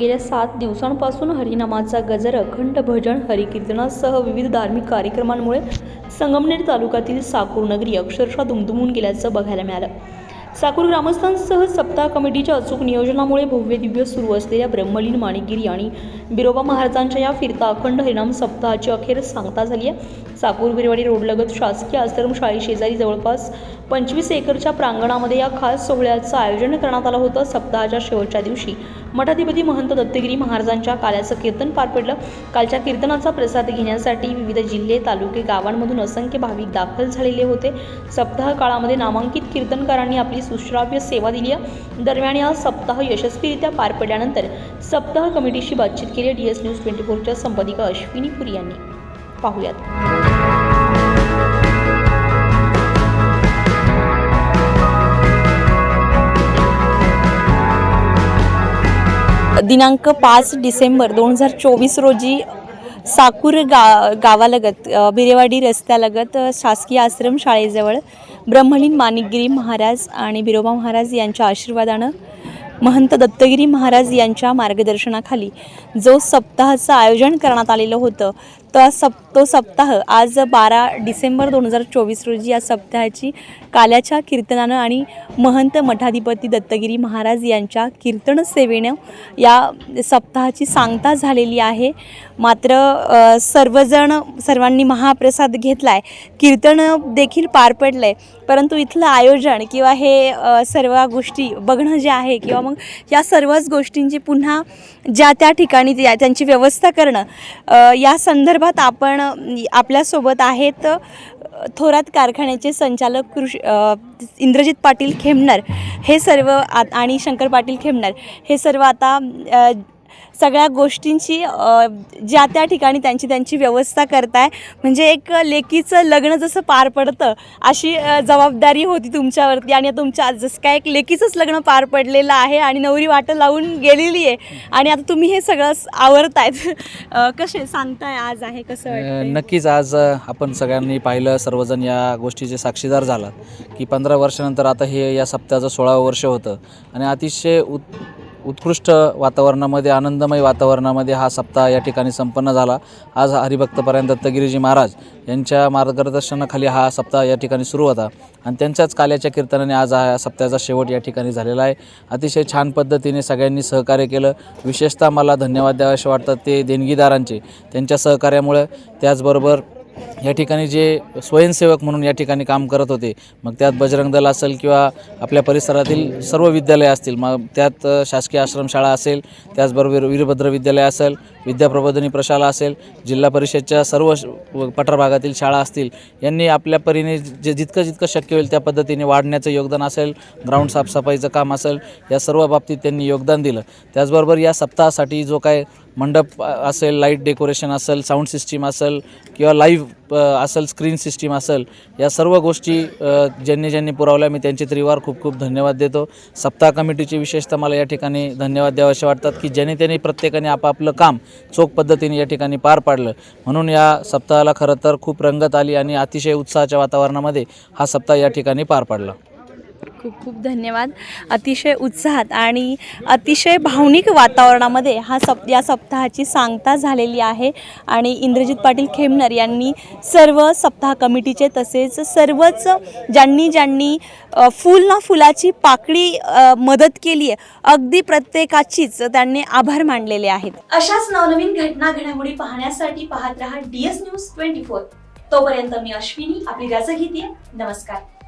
गेल्या सात दिवसांपासून हरिनामाचा गजर अखंड भजन हरिकीर्तनासह विविध धार्मिक कार्यक्रमांमुळे संगमनेर तालुक्यातील साकूर नगरी अक्षरशः दुमदुमून गेल्याचं बघायला मिळालं. साकूर ग्रामस्थांसह सप्ताह कमिटीच्या अचूक नियोजनामुळे भव्य दिव्य सुरू असलेल्या ब्रह्मलीन माणिकगिरी आणि बिरोबा महाराजांच्या या फिरता अखंड हरिनाम सप्ताहाची अखेर सांगता झाली आहे. साकूर बिरवाडी रोडलगत शासकीय आश्रमशाळी शेजारी जवळपास पंचवीस एकरच्या प्रांगणामध्ये या खास सोहळ्याचं आयोजन करण्यात आलं होतं सप्ताहाच्या शेवटच्या दिवशी. मठाधिपती महंत दत्तगिरी महाराजांच्या काल्याचं कीर्तन पार पडलं. कालच्या कीर्तनाचा प्रसाद घेण्यासाठी विविध जिल्हे तालुके गावांमधून असंख्य भाविक दाखल झालेले होते. सप्ताह काळामध्ये नामांकित कीर्तनकारांनी आपली सुश्राव्य सेवा दिली दरम्यान या सप्ताह यशस्वीरित्या पार पडल्यानंतर सप्ताह कमिटीशी बातचीत केली. डी एस न्यूज ट्वेंटी फोरच्या संपादिका अश्विनी पुरी यांनी. पाहूयात. दिनांक पाच डिसेंबर दोन हजार चोवीस रोजी साकूर गा गावालगत बिरेवाडी रस्त्यालगत शासकीय आश्रम शाळेजवळ ब्रह्मलीन माणिकगिरी महाराज आणि बिरोबा महाराज यांच्या आशीर्वादानं महंत दत्तगिरी महाराज यांच्या मार्गदर्शनाखाली जो सप्ताहाचं आयोजन करण्यात आलेलं होतं तर सप तो सप्ताह आज बारा डिसेंबर दोन हजार चोवीस रोजी या सप्ताहाची काल्याच्या कीर्तनानं आणि महंत मठाधिपती दत्तगिरी महाराज यांच्या कीर्तन सेवेनं या सप्ताहाची सांगता झालेली आहे. मात्र सर्वजण सर्वांनी महाप्रसाद घेतला आहे कीर्तन देखील पार पडलं आहे परंतु इथलं आयोजन किंवा हे सर्व गोष्टी बघणं जे आहे किंवा मग या सर्वच गोष्टींची पुन्हा ज्या त्या ठिकाणी त्या- त्यांची व्यवस्था करणं या संदर्भात आपण आपल्यासोबत आहेत थोरात कारखान्याचे संचालक कृषी इंद्रजित पाटील खेमनर. हे सर्व आ आणि शंकर पाटील खेमनर. हे सर्व आता सगळ्या गोष्टींची ज्या त्या ठिकाणी त्यांची त्यांची व्यवस्था करताय. म्हणजे एक लेकीचं लग्न जसं पार पडतं अशी जबाबदारी होती तुमच्यावरती आणि तुमच्या जसं काय एक लेकीचंच लग्न पार पडलेलं आहे आणि नवरी वाटं लावून गेलेली आहे. आणि आता तुम्ही हे सगळं आवरतायत. अ, कसे सांगताय आज आहे कसं? नक्कीच आज आपण सगळ्यांनी पाहिलं सर्वजण या गोष्टीचे साक्षीदार झालात की पंधरा वर्षानंतर आता हे या सप्ताहाचं सोळावं वर्ष होतं. आणि अतिशय उत् उत्कृष्ट वातावरणामध्ये आनंदमय वातावरणामध्ये हा सप्ताह या ठिकाणी संपन्न झाला. आज हरिभक्तपर्यंत दत्तगिरीजी महाराज यांच्या मार्गदर्शनाखाली हा सप्ताह या ठिकाणी सुरू होता. आणि त्यांच्याच काल्याच्या कीर्तनाने आज हा सप्ताहाचा शेवट या ठिकाणी झालेला आहे. अतिशय छान पद्धतीने सगळ्यांनी सहकार्य केलं. विशेषतः मला धन्यवाद द्यावेसे वाटतात ते देणगीदारांचे. त्यांच्या सहकार्यामुळं त्याचबरोबर या ठिकाणी जे स्वयंसेवक म्हणून या ठिकाणी काम करत होते मग त्यात बजरंग दल असेल किंवा आपल्या परिसरातील सर्व विद्यालय असतील मग त्यात शासकीय आश्रमशाळा असेल त्याचबरोबर वीरभद्र विद्यालय असेल विद्याप्रबोधनी प्रशाला असेल जिल्हा परिषदच्या सर्व पठार भागातील शाळा असतील यांनी आपल्या परीने जे जितकं जितकं शक्य होईल त्या पद्धतीने वाढण्याचं योगदान असेल ग्राउंड साफसफाईचं काम असेल या सर्व बाबतीत त्यांनी योगदान दिलं. त्याचबरोबर या सप्ताहासाठी जो काय मंडप असेल लाइट डेकोरेशन असेल साऊंड सिस्टीम असेल किंवा लाईव्ह असेल स्क्रीन सिस्टीम असेल या सर्व गोष्टी ज्यांनी ज्यांनी पुरवल्या मी त्यांचे त्रिवार खूप खूप धन्यवाद देतो. सप्ताह कमिटीची विशेषतः मला या ठिकाणी धन्यवाद द्यावेसे वाटतात की ज्याने त्याने प्रत्येकाने आपापलं काम चोख पद्धतीने या ठिकाणी पार पाडलं. म्हणून या सप्ताहाला खरं तर खूप रंगत आली आणि अतिशय उत्साहाच्या वातावरणामध्ये हा सप्ताह या ठिकाणी पार पाडला. खूप खूप धन्यवाद. अतिशय उत्साहात आणि अतिशय भावनिक वातावरणामध्ये हा सप या सप्ताहाची सांगता झालेली आहे आणि इंद्रजित पाटील खेमनर यांनी सर्व सप्ताह कमिटीचे तसेच सर्वच ज्यांनी ज्यांनी फुल ना फुलाची पाकळी मदत केली आहे अगदी प्रत्येकाचीच त्यांनी आभार मानलेले आहेत. अशाच नवनवीन घटना घडामोडी पाहण्यासाठी पाहत रहा डीएस न्यूज ट्वेंटी फोर. तोपर्यंत मी अश्विनी आपली रजा घेते नमस्कार.